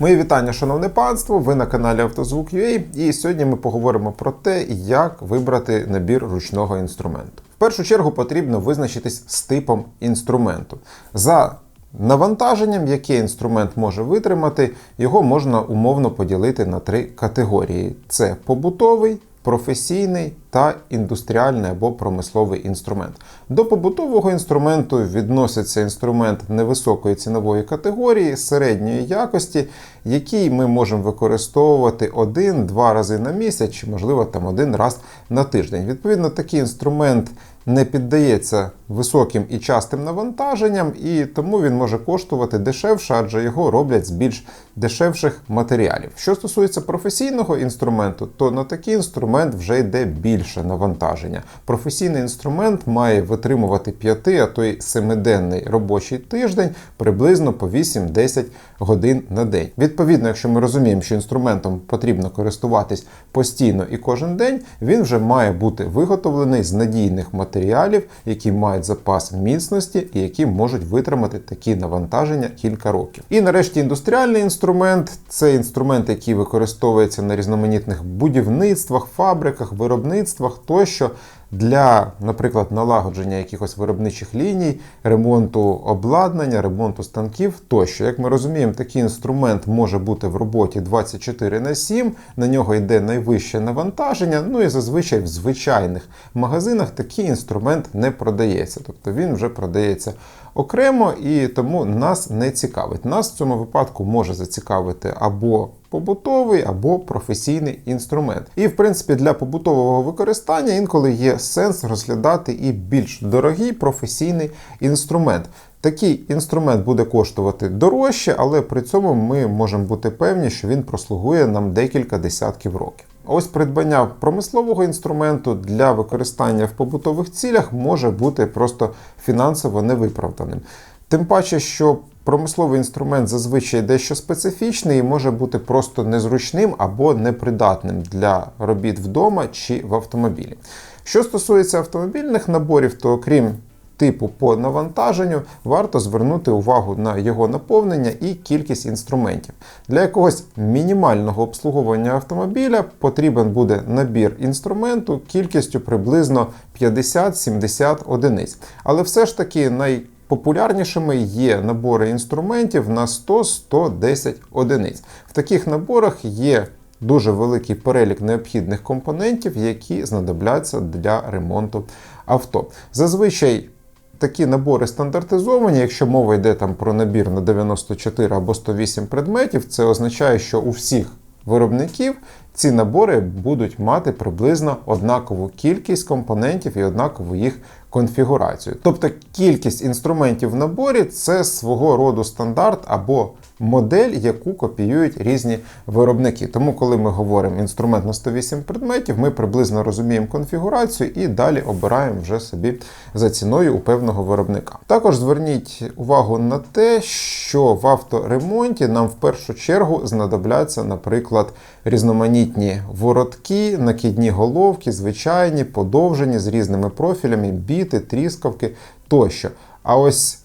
Мої вітання, шановне панство. Ви на каналі Автозвук.ua і сьогодні ми поговоримо про те, як вибрати набір ручного інструменту. В першу чергу потрібно визначитись з типом інструменту. За навантаженням, яке інструмент може витримати, його можна умовно поділити на три категорії: це побутовий. Професійний та індустріальний або промисловий інструмент. До побутового інструменту відноситься інструмент невисокої цінової категорії, середньої якості, який ми можемо використовувати один-два рази на місяць, чи, можливо, там один раз на тиждень. Відповідно, такий інструмент не піддається високим і частим навантаженням, і тому він може коштувати дешевше, адже його роблять з більш дешевших матеріалів. Що стосується професійного інструменту, то на такий інструмент вже йде більше навантаження. Професійний інструмент має витримувати 5, а то й 7-денний робочий тиждень приблизно по 8-10 годин на день. Відповідно, якщо ми розуміємо, що інструментом потрібно користуватись постійно і кожен день, він вже має бути виготовлений з надійних матеріалів, які мають запас міцності і які можуть витримати такі навантаження кілька років. І нарешті індустріальний інструмент це інструмент, який використовується на різноманітних будівництвах, фабриках, виробництвах тощо для, наприклад, налагодження якихось виробничих ліній, ремонту обладнання, ремонту станків тощо. Як ми розуміємо, такий інструмент може бути в роботі 24 на 7, на нього йде найвище навантаження. Ну і зазвичай в звичайних магазинах такий інструмент не продається, тобто він вже продається окремо і тому нас не цікавить. Нас в цьому випадку може зацікавити або побутовий або професійний інструмент. І, в принципі, для побутового використання інколи є сенс розглядати і більш дорогий професійний інструмент. Такий інструмент буде коштувати дорожче, але при цьому ми можемо бути певні, що він прослугує нам декілька десятків років. Ось придбання промислового інструменту для використання в побутових цілях може бути просто фінансово невиправданим. Тим паче, що промисловий інструмент зазвичай дещо специфічний і може бути просто незручним або непридатним для робіт вдома чи в автомобілі. Що стосується автомобільних наборів, то окрім типу по навантаженню, варто звернути увагу на його наповнення і кількість інструментів. Для якогось мінімального обслуговування автомобіля потрібен буде набір інструменту кількістю приблизно 50-70 одиниць. Але все ж таки най Популярнішими є набори інструментів на 100-110 одиниць. В таких наборах є дуже великий перелік необхідних компонентів, які знадобляться для ремонту авто. Зазвичай такі набори стандартизовані, якщо мова йде там про набір на 94 або 108 предметів, це означає, що у всіх виробників ці набори будуть мати приблизно однакову кількість компонентів і однакову їх конфігурацію. Тобто кількість інструментів в наборі це свого роду стандарт або модель, яку копіюють різні виробники. Тому, коли ми говоримо інструмент на 108 предметів, ми приблизно розуміємо конфігурацію і далі обираємо вже собі за ціною у певного виробника. Також зверніть увагу на те, що в авторемонті нам в першу чергу знадобляться, наприклад, різноманітні воротки, накидні головки, звичайні, подовжені з різними профілями, біти, тріскавки тощо. А ось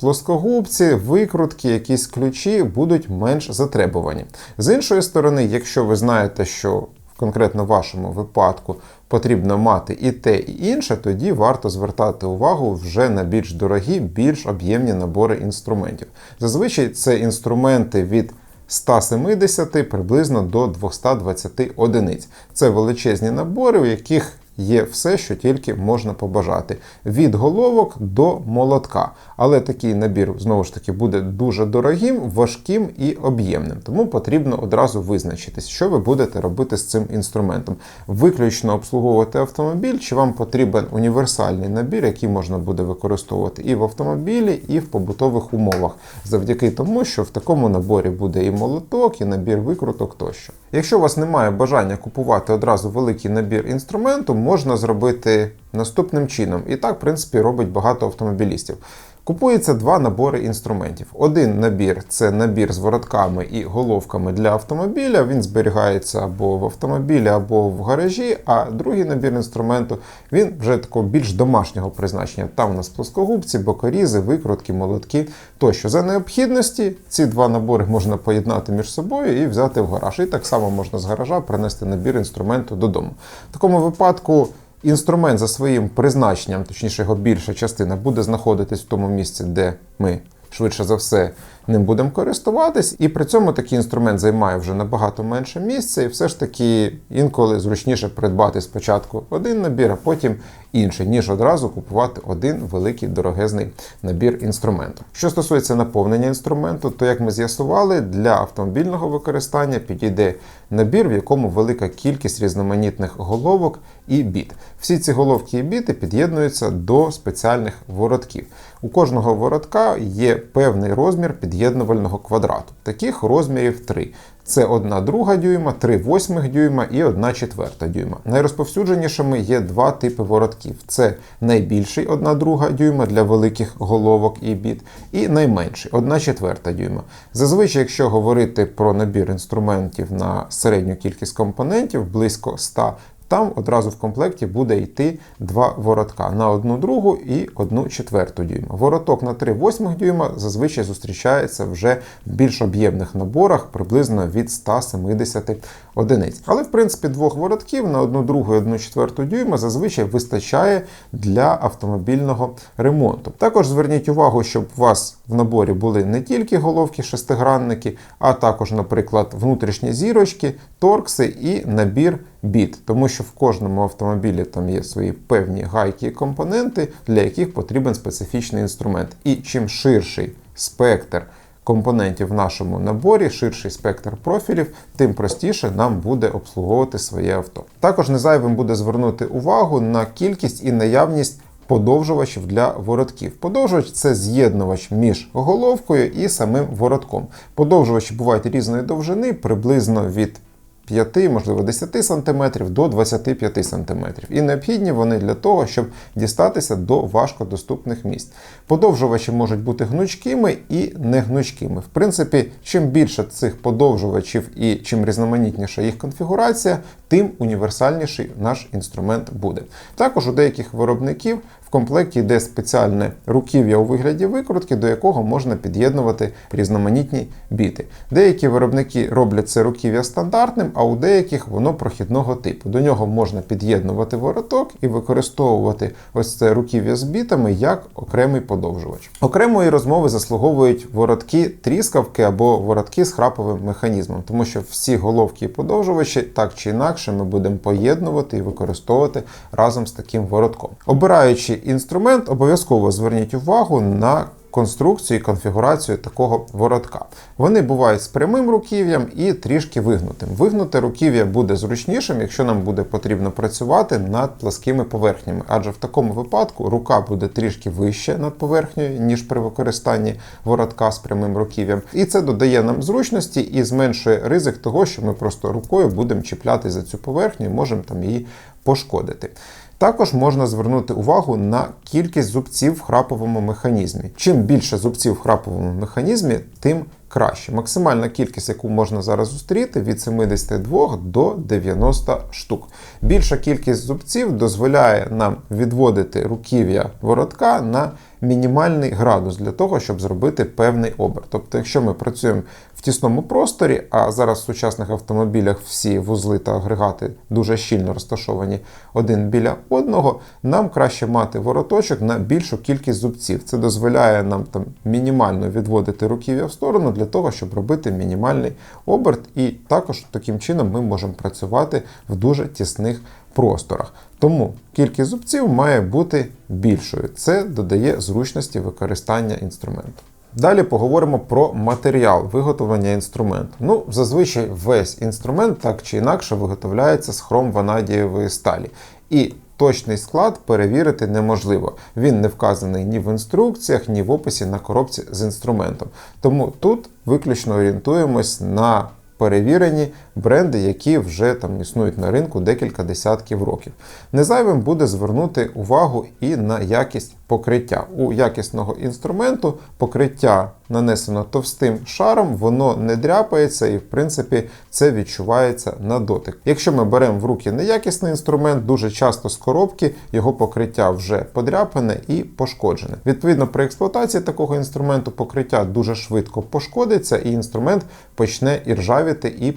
Плоскогубці, викрутки, якісь ключі будуть менш затребувані. З іншої сторони, якщо ви знаєте, що в конкретно вашому випадку потрібно мати і те, і інше, тоді варто звертати увагу вже на більш дорогі, більш об'ємні набори інструментів. Зазвичай це інструменти від 170 приблизно до 220 одиниць. Це величезні набори, у яких є все, що тільки можна побажати. Від головок до молотка. Але такий набір, знову ж таки, буде дуже дорогим, важким і об'ємним. Тому потрібно одразу визначитись, що ви будете робити з цим інструментом. Виключно обслуговувати автомобіль, чи вам потрібен універсальний набір, який можна буде використовувати і в автомобілі, і в побутових умовах, завдяки тому, що в такому наборі буде і молоток, і набір викруток тощо. Якщо у вас немає бажання купувати одразу великий набір інструменту, можна зробити наступним чином. І так, в принципі, робить багато автомобілістів. Купується два набори інструментів. Один набір це набір з воротками і головками для автомобіля. Він зберігається або в автомобілі, або в гаражі. А другий набір інструменту він вже такого більш домашнього призначення. Там у нас плоскогубці, бокорізи, викрутки, молотки тощо. За необхідності ці два набори можна поєднати між собою і взяти в гараж. І так само можна з гаража принести набір інструменту додому. В такому випадку. Інструмент за своїм призначенням, точніше його більша частина, буде знаходитись в тому місці, де ми швидше за все ним будемо користуватись, і при цьому такий інструмент займає вже набагато менше місця, і все ж таки інколи зручніше придбати спочатку один набір, а потім інший, ніж одразу купувати один великий дорогезний набір інструменту. Що стосується наповнення інструменту, то як ми з'ясували, для автомобільного використання підійде набір, в якому велика кількість різноманітних головок і біт. Всі ці головки і біти під'єднуються до спеціальних воротків. У кожного воротка є певний розмір під'єднувального квадрату. Таких розмірів три. Це 1 друга дюйма, 3 восьмих дюйма і 1 четверта дюйма. Найрозповсюдженішими є два типи воротків: це найбільший 1 друга дюйма для великих головок і біт, і найменший 1 четверта дюйма. Зазвичай, якщо говорити про набір інструментів на середню кількість компонентів, близько 100 там одразу в комплекті буде йти два воротка на одну другу і одну четверту дюйма. Вороток на 3 восьмих дюйма зазвичай зустрічається вже в більш об'ємних наборах, приблизно від 170 одиниць. Але, в принципі, двох воротків на одну другу і одну четверту дюйма зазвичай вистачає для автомобільного ремонту. Також зверніть увагу, щоб у вас в наборі були не тільки головки шестигранники, а також, наприклад, внутрішні зірочки, торкси і набір біт, тому в кожному автомобілі там є свої певні гайки і компоненти, для яких потрібен специфічний інструмент. І чим ширший спектр компонентів в нашому наборі, ширший спектр профілів, тим простіше нам буде обслуговувати своє авто. Також не зайвим буде звернути увагу на кількість і наявність. Подовжувачів для воротків. Подовжувач це з'єднувач між головкою і самим воротком. Подовжувачі бувають різної довжини, приблизно від 5, можливо, 10 см до 25 см. І необхідні вони для того, щоб дістатися до важкодоступних місць. Подовжувачі можуть бути гнучкими і негнучкими. В принципі, чим більше цих подовжувачів і чим різноманітніша їх конфігурація, тим універсальніший наш інструмент буде. Також у деяких виробників в комплекті йде спеціальне руків'я у вигляді викрутки, до якого можна під'єднувати різноманітні біти. Деякі виробники роблять це руків'я стандартним, а у деяких воно прохідного типу. До нього можна під'єднувати вороток і використовувати ось це руків'я з бітами як окремий подовжувач. Окремої розмови заслуговують воротки тріскавки або воротки з храповим механізмом, тому що всі головки і подовжувачі так чи інакше ми будемо поєднувати і використовувати разом з таким воротком. Обираючи інструмент, обов'язково зверніть увагу на конструкцію і конфігурацію такого воротка. Вони бувають з прямим руків'ям і трішки вигнутим. Вигнуте руків'я буде зручнішим, якщо нам буде потрібно працювати над пласкими поверхнями, адже в такому випадку рука буде трішки вище над поверхнею, ніж при використанні воротка з прямим руків'ям. І це додає нам зручності і зменшує ризик того, що ми просто рукою будемо чіпляти за цю поверхню і можемо там її пошкодити. Також можна звернути увагу на кількість зубців в храповому механізмі. Чим більше зубців в храповому механізмі, тим краще. Максимальна кількість, яку можна зараз зустріти, від 72 до 90 штук. Більша кількість зубців дозволяє нам відводити руків'я воротка на мінімальний градус для того, щоб зробити певний оберт. Тобто, якщо ми працюємо в тісному просторі, а зараз в сучасних автомобілях всі вузли та агрегати дуже щільно розташовані один біля одного, нам краще мати вороточок на більшу кількість зубців. Це дозволяє нам там мінімально відводити руків'я в сторону для того, щоб робити мінімальний оберт, і також таким чином ми можемо працювати в дуже тісних просторах. Тому кількість зубців має бути більшою. Це додає зручності використання інструменту. Далі поговоримо про матеріал виготовлення інструменту. Ну, зазвичай весь інструмент так чи інакше виготовляється з хром-ванадієвої сталі. І точний склад перевірити неможливо. Він не вказаний ні в інструкціях, ні в описі на коробці з інструментом. Тому тут виключно орієнтуємось на перевірені бренди, які вже там існують на ринку декілька десятків років. Незайвим буде звернути увагу і на якість покриття. У якісного інструменту покриття нанесено товстим шаром, воно не дряпається і, в принципі, це відчувається на дотик. Якщо ми беремо в руки неякісний інструмент, дуже часто з коробки його покриття вже подряпане і пошкоджене. Відповідно, при експлуатації такого інструменту покриття дуже швидко пошкодиться, і інструмент почне іржавіти і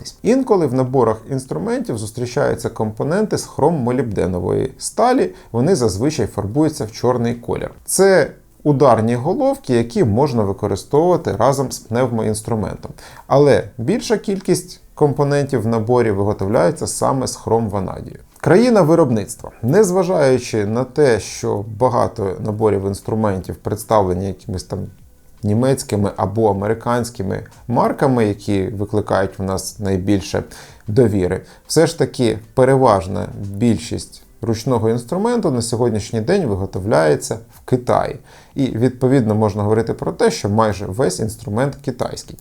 псуватись. Інколи в наборах інструментів зустрічаються компоненти з хром-молібденової сталі. Вони зазвичай фарбуються в чорний колір. Це Ударні головки, які можна використовувати разом з пневмоінструментом. Але більша кількість компонентів в наборі виготовляється саме з хром-ванадію. Країна виробництва, незважаючи на те, що багато наборів інструментів представлені якимись там німецькими або американськими марками, які викликають в нас найбільше довіри, все ж таки переважна більшість ручного інструменту на сьогоднішній день виготовляється в Китаї. І відповідно можна говорити про те, що майже весь інструмент китайський.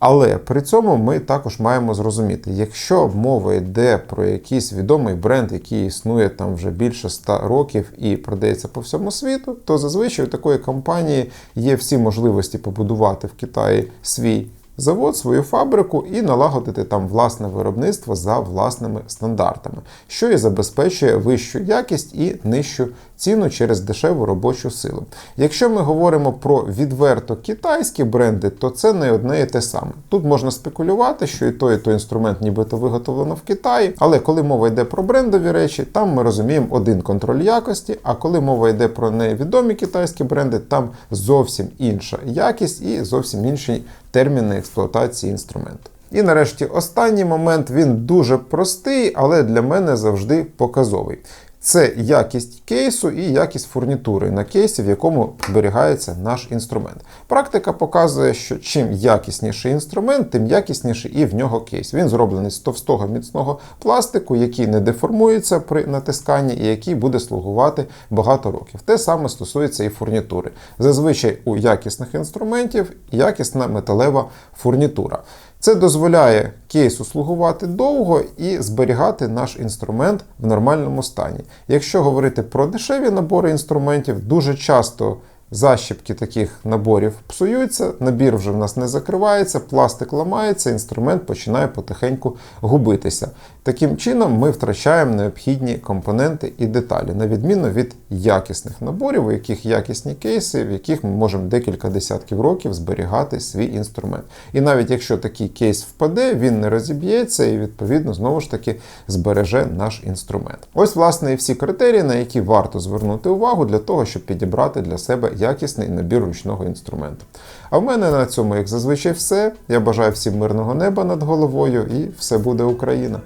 Але при цьому ми також маємо зрозуміти, якщо мова йде про якийсь відомий бренд, який існує там вже більше 100 років і продається по всьому світу, то зазвичай у такої компанії є всі можливості побудувати в Китаї свій завод, свою фабрику і налагодити там власне виробництво за власними стандартами, що і забезпечує вищу якість і нижчу ціну через дешеву робочу силу. Якщо ми говоримо про відверто китайські бренди, то це не одне і те саме. Тут можна спекулювати, що і той, і той інструмент нібито виготовлено в Китаї, але коли мова йде про брендові речі, там ми розуміємо один контроль якості. А коли мова йде про невідомі китайські бренди, там зовсім інша якість і зовсім інші терміни експлуатації інструменту. І нарешті останній момент він дуже простий, але для мене завжди показовий. Це якість кейсу і якість фурнітури на кейсі, в якому зберігається наш інструмент. Практика показує, що чим якісніший інструмент, тим якісніший і в нього кейс. Він зроблений з товстого міцного пластику, який не деформується при натисканні і який буде слугувати багато років. Те саме стосується і фурнітури. Зазвичай у якісних інструментів якісна металева фурнітура. Це дозволяє кейсу слугувати довго і зберігати наш інструмент в нормальному стані. Якщо говорити про дешеві набори інструментів, дуже часто защіпки таких наборів псуються, набір вже в нас не закривається, пластик ламається, інструмент починає потихеньку губитися. Таким чином, ми втрачаємо необхідні компоненти і деталі, на відміну від якісних наборів, у яких якісні кейси, в яких ми можемо декілька десятків років зберігати свій інструмент. І навіть якщо такий кейс впаде, він не розіб'ється і, відповідно, знову ж таки збереже наш інструмент. Ось, власне, і всі критерії, на які варто звернути увагу для того, щоб підібрати для себе якісний набір ручного інструменту. А в мене на цьому, як зазвичай, все. Я бажаю всім мирного неба над головою і все буде Україна!